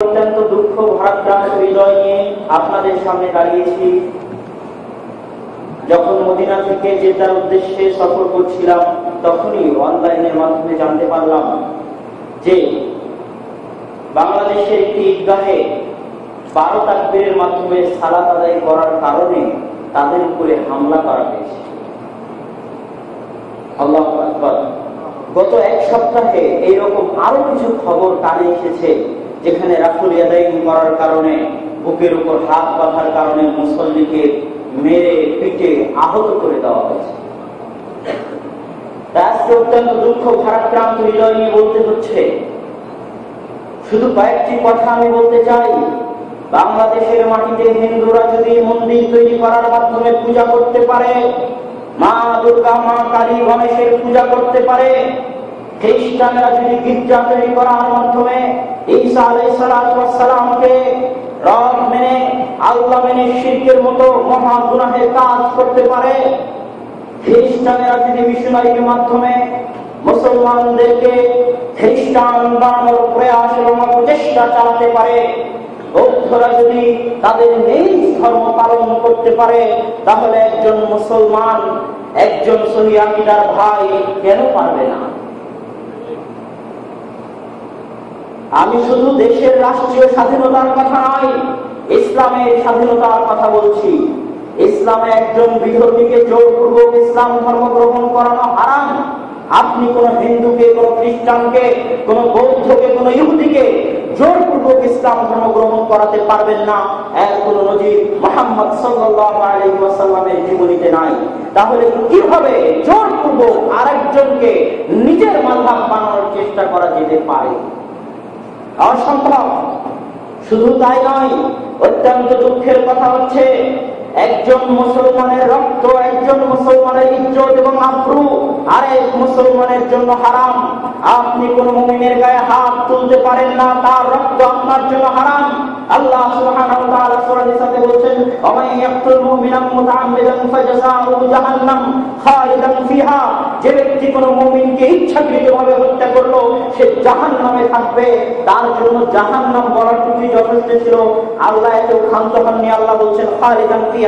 অত্যন্ত দুঃখ, ভারাক্রান্ত হৃদয় নিয়ে আপনাদের সামনে দাঁড়িয়েছি। যখন মদিনা থেকে জেতার উদ্দেশ্যে সফর করছিলাম, তখনই অনলাইনের মাধ্যমে জানতে পারলাম যে বাংলাদেশের একটি ঈদগাহে বারো তাকবীরের মাধ্যমে সালাত আদায় করার কারণে তাদের উপরে হামলা করা হয়েছে। আল্লাহ গত এক সপ্তাহে এইরকম আরও কিছু খবর কানে এসেছে। যেখানে রাফুল ইয়াদাইন করার কারণে, বুকের উপর হাত বাঁধার কারণে মুসল্লিকে মেরে, পিটে আহত করে দেওয়া হয়েছে। আজকে অত্যন্ত দুঃখ, ভারাক্রান্ত হৃদয় নিয়ে বলতে হচ্ছে, শুধু কয়েকটি কথা আমি বলতে চাই। বাংলাদেশের মাটিতে হিন্দুরা যদি মন্দির তৈরি করার মাধ্যমে পূজা করতে পারে, মা দুর্গা, মা কালী গণেশের পূজা করতে পারে খ্রিস্টানরা যদি গির্জা তৈরি করার মাধ্যমে ঈসা আলাইসালামকে রব মেনে, আল্লাহ মেনে শিল্পের মতো মহা গুনাহের কাজ করতে পারে। খ্রিস্টানেরা যদি মিশনারির মাধ্যমে মুসলমানদেরকে খ্রিস্টান বানানোর প্রয়াস এবং প্রচেষ্টা চালাতে পারে, বৌদ্ধরা যদি তাদের নিজ ধর্ম পালন করতে পারে, তাহলে একজন মুসলমান, একজন সহিদার ভাই কেন পারবে না? আমি শুধু দেশের রাষ্ট্রীয় স্বাধীনতার কথা নয়, ইসলামের স্বাধীনতার কথা বলছি। ইসলামে একজন বিধর্মীকে জোরপূর্বক ইসলাম ধর্ম গ্রহণ করানো হারাম। আপনি কোন হিন্দুকে, কোন খ্রিস্টানকে, কোন বৌদ্ধকে, কোন ইহুদিকে জোরপূর্বক ইসলাম ধর্ম গ্রহণ করাতে পারবেন না। এর কোন নজির মোহাম্মদ সাল্লামের জীবনীতে নাই। তাহলে কীভাবে জোরপূর্বক আরেকজনকে নিজের মাধ্যম বানানোর চেষ্টা করা যেতে পারে? অসম্ভব শুধু তাই নয় অত্যন্ত দুঃখের কথা হচ্ছে একজন মুসলমানের রক্ত, একজন মুসলমানের ইজ্জত এবং আব্রু, আরেক মুসলমানের জন্য হারাম। আপনি কোন মুমিনের গায়ে হাত তুলতে পারেন না, তার রক্ত আপনার জন্য হারাম। আল্লাহ সুবহানাহু ওয়া তাআলা সূরা নিসাতে বলেন ইয়াকতুল মুতাআম্মিদান ফাজাযাউহু জাহান্নাম খালিদান ফিহা। যে ব্যক্তি কোন মুমিনকে ইচ্ছাকৃতভাবে হত্যা করল, সে জাহান্নামে থাকবে। তার জন্য জাহান্নাম যথেষ্ট ছিল। আল্লাহ এত ক্ষান্ত হননি, আল্লাহ বলছেন, খালিদান ফিহা।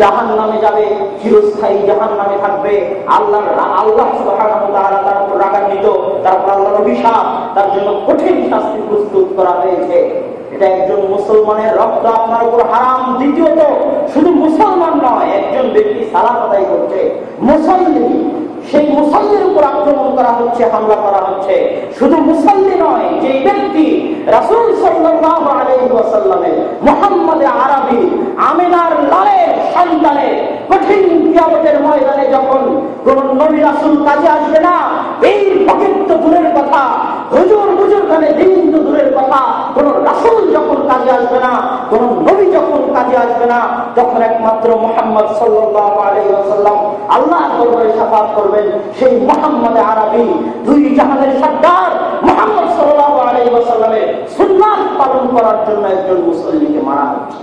জাহান নামে যাবে, চিরস্থায়ী জাহান নামে থাকবে আল্লাহ আল্লাহ তার উপর রাগান্বিত তারপর আল্লাহর অভিশাপ, তার জন্য কঠিন শাস্তি প্রস্তুত করা হয়েছে। এটা একজন মুসলমানের রক্ত আপনার উপর হারাম, দ্বিতীয়ত শুধু মুসলমান নয়, একজন ব্যক্তি সালাত আদায় করছে। সেই মুসল্লির উপর আক্রমণ করা হচ্ছে, হামলা করা হচ্ছে। শুধু মুসল্লি নয় যে ব্যক্তি রাসূল ওয়াসাল্লামের মুহাম্মদ আরবি আমিনার সন্তানের কঠিন কিয়ামতের ময়দানে যখন কোন নবী রাসূল কাজে আসবে না, এই পবিত্র দূরের কথা, হুজুর হুজুর খানে দিন দূরের কথা, কোন রাসূল যখন কাজে আসবে না, কোন নবী যখন কাজে আসবে না, তখন একমাত্র মুহাম্মদ সাল্লাল্লাহু আলাইহি ওয়াসাল্লাম আল্লাহর দরবারে শাফাত করবেন। সেই মুহাম্মদ আরবি, দুই জাহানের সরদার মুহাম্মদ সাল্লাল্লাহু আলাইহি ওয়াসাল্লামের সুন্নাত পালন করার জন্য একজন মুসল্লিকে মারা হচ্ছে।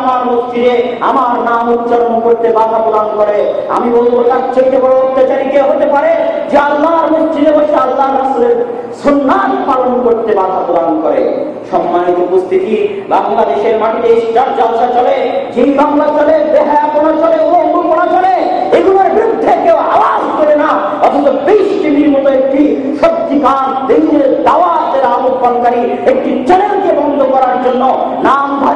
আমার মসজিদে আমার নাম উচ্চারণ করতে বাধা প্রদান করে। আমি বলব, তার চাইতে বড় অত্যাচারী কে হতে পারে যে আল্লাহর মসজিদে বসে আল্লাহ রাসূলের সুন্নাত পালন করতে বাধা প্রদান করে? সম্মানিত উপস্থিতি, বাংলাদেশের মাটিতে স্টার জলসা চলে, যেই বাংলা চলে, বেহায়াপনা চলে উলঙ্গপনা চলে, এগুলোর বিরুদ্ধে কেউ আওয়াজ করে না। অথচ বিশ টিভির মতো একটি সত্যিকার দিনের দাওয়াতের আহ্বানকারী একটি চ্যানেলকে বন্ধ করার জন্য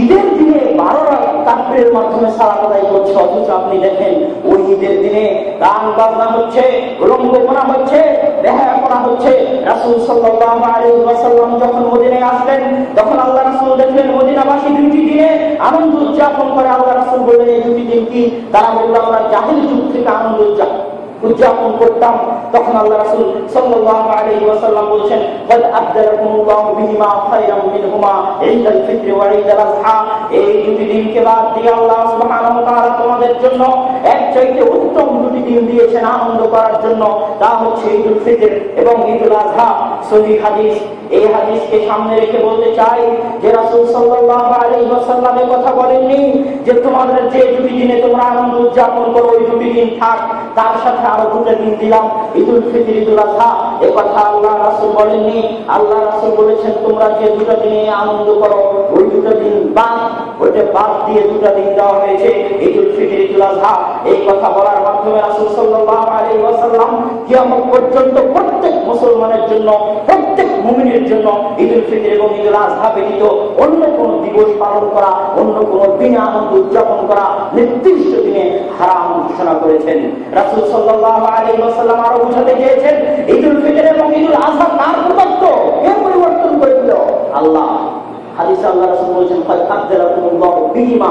ঈদের দিনে বারো তাকবীরের মাধ্যমে সারা আদায় করছে, অথচ আপনি দেখেন, ওই ঈদের দিনে গান বাজনা হচ্ছে রঙ্গপনা হচ্ছে দেখা করা হচ্ছে। রাসূল ওয়াসাল্লাম যখন আসলেন, তখন আল্লাহ রাসূল দেখলেন, মদিনাবাসী দুটি দিনে আনন্দ উদযাপন করে। আল্লাহ রাসূল বললেন, এই দুটি দিন কি? তারা বলল, আমরা জাহিল যুগ থেকে আনন্দ উদযাপন উদযাপন করতাম। তখন আল্লাহ রাসূল সাল্লাল্লাহু আলাইহি ওয়াসাল্লাম বলেন আবদালাকুমুল্লাহু বিহিমা খায়রাম মিনহুমা ফিত্র ওয়া আযহা। এই দুটি দিনকে বাদ দিয়ে আল্লাহ সুবহানাহু ওয়া তাআলা তোমাদের জন্য এক চাইতে উত্তম দুটি দিন দিয়েছেন আনন্দ করার জন্য। তা হচ্ছে ঈদুল ফিত্র এবং ঈদুল আযহা। সহিহ হাদিস। এই হাদিসকে সামনে রেখে বলতে চাই যে রাসূল সাল্লাল্লাহু আলাইহি ওয়াসাল্লাম এই কথা বলেননি যে তোমাদের যে দুটি দিনে তোমরা আনন্দ উদযাপন করো, ওই দুটি দিন থাক। তার সাথে আরও দুটো দিন দিলাম ঈদুল ফিতর, ঈদুল আজহা। এ কথা আল্লাহ রাসুল বলেননি। আল্লাহ রাসুল বলেছেন, তোমরা যে দুটো দিনে আনন্দ করো, ওই দুটো বাদ ওইটা বাদ দিয়ে দুটো দিন দেওয়া হয়েছে, ঈদুল ফিতর, ঈদুল আযহা এই কথা বলার মাধ্যমে রাসূল সাল্লাল্লাহু আলাইহি ওয়াসাল্লাম কিয়ামত পর্যন্ত প্রত্যেক মুসলমানের জন্য, প্রত্যেক মুমিনের জন্য ঈদুল ফিতর এবং ঈদুল আযহা ব্যতীত অন্য কোন দিবস পালন করা, অন্য কোন দিনে আনন্দ উদযাপন করা নির্দিষ্ট দিনে হারাম ঘোষণা করেছেন। রাসূল সাল্লাল্লাহু আলাইহি ওয়াসাল্লাম আরও বোঝাতে চেয়েছেন, ঈদুল ফিতর এবং ঈদুল আযহা কার প্রদত্ত কে পরিবর্তন করে দিল? আল্লাহ। হাদিসে আল্লাহ রাসূল বলেছেন আবদালাকুমুল্লাহু বিহিমা।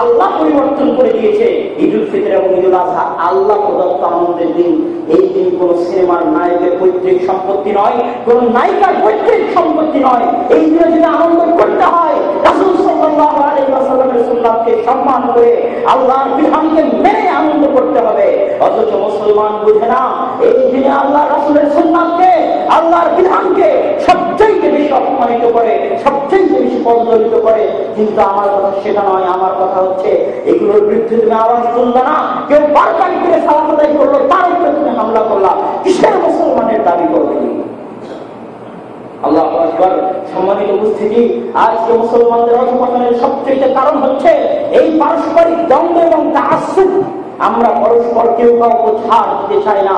আল্লাহ পরিবর্তন করে দিয়েছে ঈদুল ফিতর এবং ঈদুল আযহা। আল্লাহ প্রদত্ত আনন্দের দিন। এই দিন কোন সিনেমার নায়কের পৈতৃক সম্পত্তি নয়, কোন নায়িকার পৈতৃক সম্পত্তি নয়। এই দিনে যদি আনন্দ করতে হয়, রাসূল সাল্লাল্লাহু আলাইহি ওয়াসাল্লামের সুন্নাতকে সম্মান করে আল্লাহর বিধানকে মেনে আনন্দ করতে হবে। অথচ মুসলমান বুঝে না, এই দিনে আল্লাহ রাসূলের সুন্নাতকে, আল্লাহর বিধানকে সবচেয়ে বেশি অপমানিত করে, সবচেয়ে বেশি পদদলিত করে। কিন্তু আমার কথা সেটা নয়, আমার কথা হচ্ছে, এগুলোর বিরুদ্ধে তুমি আওয়াজ তুললে না, কেউ বারকারি করে সালাম করল তার উপরে তুমি হামলা করলা। কিসের মুসলমানের দাবি করবে? আল্লাহ আকবর সম্মানিত উপস্থিতি, আজকে মুসলমানদের অধপতনের সবচেয়ে কারণ হচ্ছে এই পারস্পরিক দ্বন্দ্ব এবং তাসুব আমরা পরস্পর কেউ কাউকে ছাড় দিতে চাই না।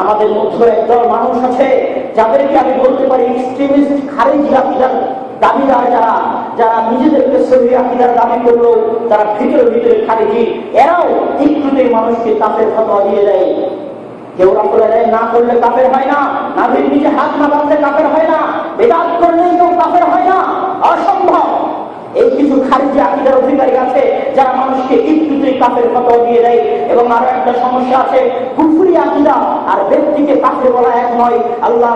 আমাদের মধ্যে একদল মানুষ আছে, যাদেরকে আমি বলতে পারি এক্সট্রিমিস্ট খারিজি আকিদার দাবিদার যারা যারা নিজেদেরকে সহি আকিদার দাবি করল, তারা ভিতরে ভিতরে খারিজি। এরাও একটুতেই মানুষকে তাপের ফতোয়া দিয়ে দেয়। কেউ না করলে কাফের হয় না। নাভির নিচে হাত না বাঁধলে কাফের হয় না। বেদাত করলেই কেউ কাফের হয় না। অসম্ভব। এই কিছু খারিজি আকিদার অধিকারী আছে, যারা মানুষকে একটুতেই কাফের ফটো দিয়ে দেয়। এবং আরও একটা সমস্যা আছে, কুফুরি আকিদা। আর ব্যক্তিকে কাফের বলা এক নয়। আল্লাহ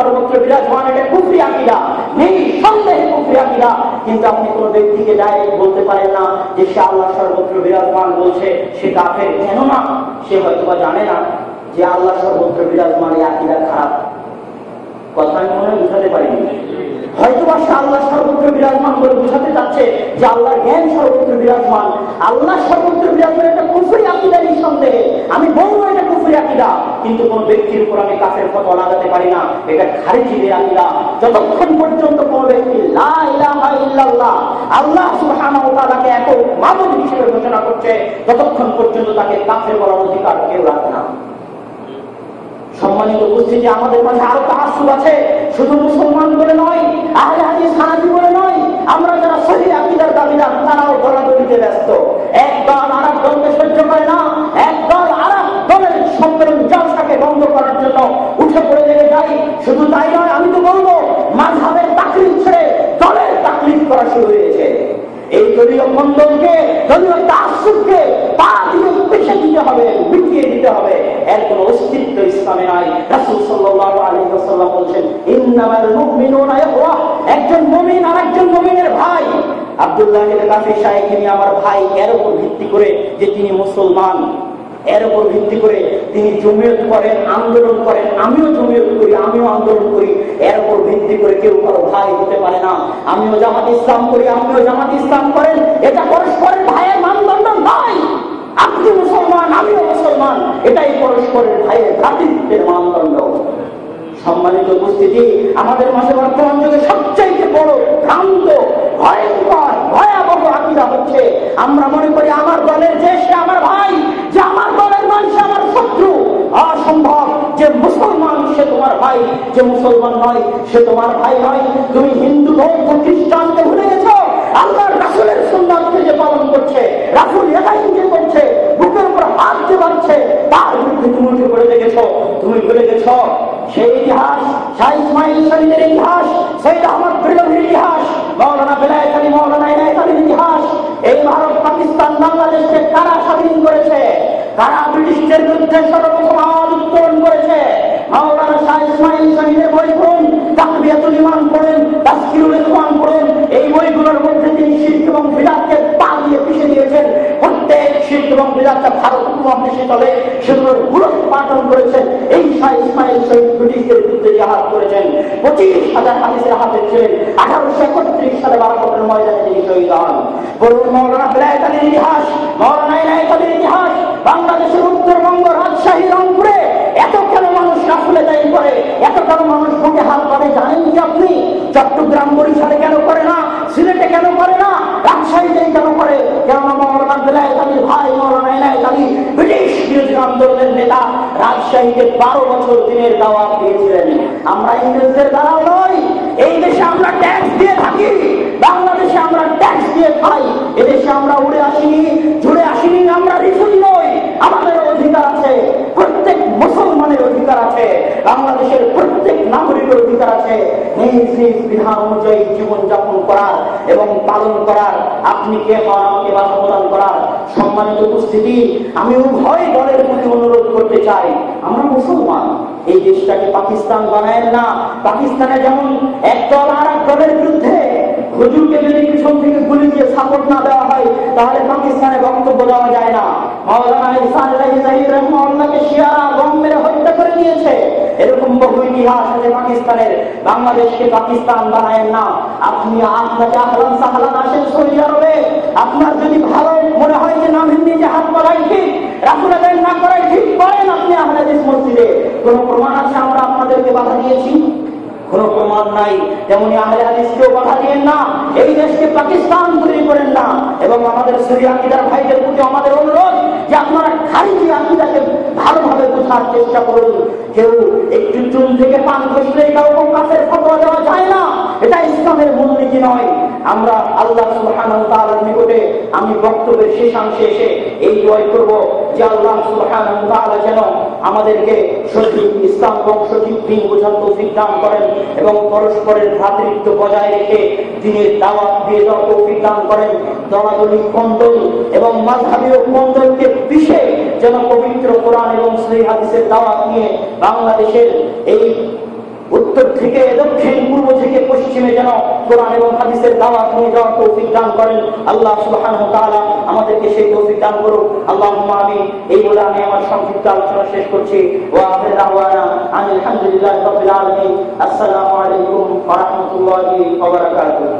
সর্বত্র বিরাজমান, এটা কুফরি আকিদা। নেই সন্দেহে কুফরি আকিদা। কিন্তু আপনি কোন ব্যক্তিকে ডাইরেক্ট বলতে পারেন না যে সে আল্লাহ সর্বত্র বিরাজমান বলছে, সে কাফের। কেন না সে হয়তো জানে না। যে আল্লাহ সর্বত্র বিরাজমান, এই আকিদা খারাপ। কথা আমি মনে বুঝাতে পারিনি। হয়তো বা সে আল্লাহ সর্বত্র বিরাজমান বলে বুঝাতে চাচ্ছে যে আল্লাহর জ্ঞান সর্বত্র বিরাজমান। আল্লাহ সর্বত্র বিরাজমান এটা কুফরি আকিদা নিঃসন্দেহে। আমি বলব এটা কুফরি আকিদা, কিন্তু কোন ব্যক্তির উপর আমি কাফের ফটো লাগাতে পারি না। এটা খারিজিদের আকিদা। যতক্ষণ পর্যন্ত কোন ব্যক্তি লা আল্লাহ সুবহানাহু ওয়া তাআলাকে এক মাবুদ হিসেবে ঘোষণা করছে, ততক্ষণ পর্যন্ত তাকে কাফের বলার অধিকার কেউ রাখে না। সম্মানিত উপস্থিতি, আমাদের মাঝে আরও তাহাসুব আছে। শুধু মুসলমান বলে নয়, আহলে হাদিস হানাফি বলে নয়, আমরা যারা সহি আকিদার দাবিদার, তারাও দলাদলিতে ব্যস্ত। এক দল দলকে সহ্য করে না এক দল দলের সম্মেলন জলসাকে বন্ধ করার জন্য উঠে পড়ে লেগে যাই শুধু তাই নয়, আমি তো বলব, মাঝহাবের তাকলিফ ছেড়ে দলের তাকলিফ করা শুরু হয়েছে। এই দলীয় মন্ডলকে দলীয় তাসুরকে পা দিয়ে পেছে দিতে হবে, মিটিয়ে দিতে হবে। এর অস্তিত্ব ইসলামে নাই। একজন ভাই। ভিত্তি করে তিনি মুসলমান, এর উপর ভিত্তি করে তিনি জমিয়ত করেন, আন্দোলন করেন। আমিও জমিয়ত করি, আমিও আন্দোলন করি। এর উপর ভিত্তি করে কেউ কারও ভাই হতে পারে না। আমিও জামাত ইসলাম করি, আমিও জামাত ইসলাম করেন। এটা পরস্পরের ভাইয়ের মানদণ্ড নয় আপনি মুসলমান আমিও মুসলমান এটাই পরস্পরের ভাইয়ের ভ্রাতৃত্বের মানদণ্ড সম্মানিত উপস্থিতি, আমাদের মাঝে বর্তমান যুগে সবচাইতে বড় ভ্রান্ত, ভয়ঙ্কর, ভয়াবহ আকিদা হচ্ছে, আমরা মনে করি আমার দলের যে সে আমার ভাই, যে আমার দলের মানুষ আমার শত্রু। অসম্ভব যে মুসলমান সে তোমার ভাই, যে মুসলমান নয়, সে তোমার ভাই নয়। তুমি হিন্দু, বৌদ্ধ, খ্রিস্টানকে ভুলে গেছো? আল্লাহর রাসুলের সুন্দরকে যে পালন করছে, রাসুল একাইনকে করছে বাড়ছে তার বিরুদ্ধে তুমি ভুলে এই করেছে কারা ব্রিটিশদের বিরুদ্ধে সর্বপ্রথম আওয়াজ বই পড়ুন তাকবিয়াতুল ইমান পড়েন তাসকিরুল ইসমান পড়ুন এই বইগুলোর মধ্যে তিনি শিল্প এবং বিরাটকে পা দিয়ে পিষে দিয়েছেন। প্রত্যেক শিল্প এবং বিরাটটা ভারত উপমহাদেশে চলে, সেগুলোর গুরুত্ব পাঠন করেছেন এই শাহ ইসমাইল শহীদ ব্রিটিশদের বিরুদ্ধে জিহাদ করেছেন। পঁচিশ হাজার হাদিসের হাতে ছিলেন। আঠারোশো একত্রিশ সালে বারাকটের ময়দানে তিনি শহীদ হন। বলুন, মৌলানা বেলায়েত ইতিহাস, মৌলানা ইনায়েত ইতিহাস, বাংলাদেশের উত্তরবঙ্গ রাজশাহী, রংপুরে। এত কেন মানুষ রাফুলে দায়ী করে? এত কেন মানুষ বুকে হাত পারে জানেন কি আপনি? চট্টগ্রাম, বরিশালে কেন করে না সিলেটে কেন করে না রাজশাহীতে কেন করে কেননা মৌলানা বেলায়েত আলীর ভাই মৌলানা ইনায়েত আলী ব্রিটিশ বিরোধী আন্দোলনের নেতা রাজশাহীতে বারো বছর দিনের দাওয়াত দিয়েছিলেন। আমরা ইংরেজদের দ্বারাও নয় এই দেশে আমরা ট্যাক্স দিয়ে থাকি, বাংলাদেশে আমরা ট্যাক্স দিয়ে খাই, এদেশে আমরা উড়ে আসিনি জুড়ে আসিনি, আমরা রিফুল নই, আমাদের অধিকার আছে, প্রত্যেক মুসলমানের অধিকার আছে, বাংলাদেশের প্রত্যেক নাগরিকের অধিকার আছে। নিজ নিজ বিধান অনুযায়ী জীবন যাপন করার এবং পালন করার, আপনি কে হন আমাকে বাধা প্রদান করার সম্মানিত উপস্থিতি, আমি উভয় করতে চাই আমরা মুসলমান। এই দেশটাকে পাকিস্তান বানায় না। পাকিস্তানে যেমন এক দল আর এক দলের বিরুদ্ধে হুজুরকে যদি পিছন থেকে গুলি দিয়ে সাপোর্ট না দেওয়া হয়, তাহলে পাকিস্তানে বক্তব্য দেওয়া যায় না। মাওলানা শিয়ারা মেরে হত্যা করে দিয়েছে এরকম বহু ইতিহাস আছে পাকিস্তানের। বাংলাদেশকে পাকিস্তান বানায় না। আপনি আপনাকে সাহলান আসেন সৌদি আরবে আপনার যদি ভালো মনে হয় যে নাম হিন্দি জাহাজ করাই ঠিক রাসুল আদায় না করাই ঠিক করেন আপনি আহলাদিস মসজিদে প্রমাণ আছে? আমরা আপনাদেরকে বাধা দিয়েছি। কোন প্রমাণ নাই। তেমনি পাকিস্তান তৈরি করেন না। এবং আমাদের ভাইদের প্রতি আমাদের অনুরোধ যে আপনারা খারিজি ভালোভাবে বোঝার চেষ্টা করুন। কেউ একটু চুন থেকে পান বসলে কারও কাছের ফতোয়া দেওয়া যায় না। এটা ইসলামের মূলনীতি নয়। আমরা আল্লাহ ওয়া নিকটে আমি বক্তব্যের শেষাংশে এসে এই দোয়াই করব যে আল্লাহ সুবহানাহু যেন আমাদেরকে সঠিক ইসলাম এবং সঠিক দিন বোঝার তৌফিক দান করেন এবং পরস্পরের ভ্রাতৃত্ব বজায় রেখে দিনের দাওয়াত দিয়ে দেওয়ার তৌফিক দান করেন। দলাদলি, কন্দল এবং মাঝহাবীয় কন্দলকে পিষে যেন পবিত্র কোরআন এবং সহি হাদিসের দাওয়াত নিয়ে বাংলাদেশের এই উত্তর থেকে দক্ষিণ পূর্ব থেকে পশ্চিমে যেন আল্লাহ আমাদেরকে সেই তৌফিক দান করুন আল্লাহুম্মা এই বলে আমি আমার সংক্ষিপ্ত আলোচনা শেষ করছি। ওয়া আখির আলাইকুম